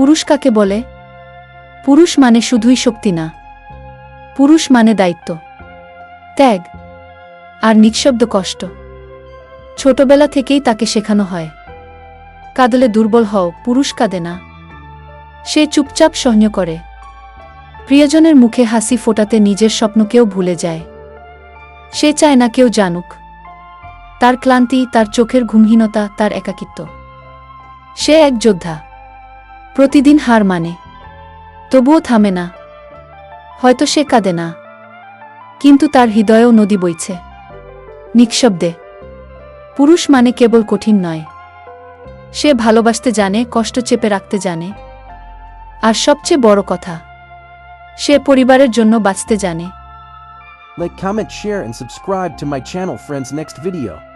পুরুষ কাকে বলে? পুরুষ মানে শুধুই শক্তি না। পুরুষ মানে দায়িত্ব। ত্যাগ আর নিঃশব্দ কষ্ট। ছোটবেলা থেকেই তাকে শেখানো হয়। কাঁদলে দুর্বল হও, পুরুষ কাঁদে না। সে চুপচাপ সহ্য করে। প্রিয়জনের মুখে হাসি ফোটাতে নিজের স্বপ্নকেও ভুলে যায়। সে চায় না কেউ জানুক। তার ক্লান্তি, তার চোখের ঘুমহীনতা, তার একাকিত্ব। সে এক যোদ্ধা। প্রতিদিন হার মানে। তবুও থামে না। হয়তো সে কাঁদে না। কিন্তু তার হৃদয়েও নদী বইছে। নিঃশব্দে। পুরুষ মানে কেবল কঠিন নয়। সে ভালোবাসতে জানে কষ্ট চেপে রাখতে জানে। আর সবচেয়ে বড় কথা সে পরিবারের জন্য বাঁচতে জানে। Like, comment, share, and subscribe to my channel, friends. Next video.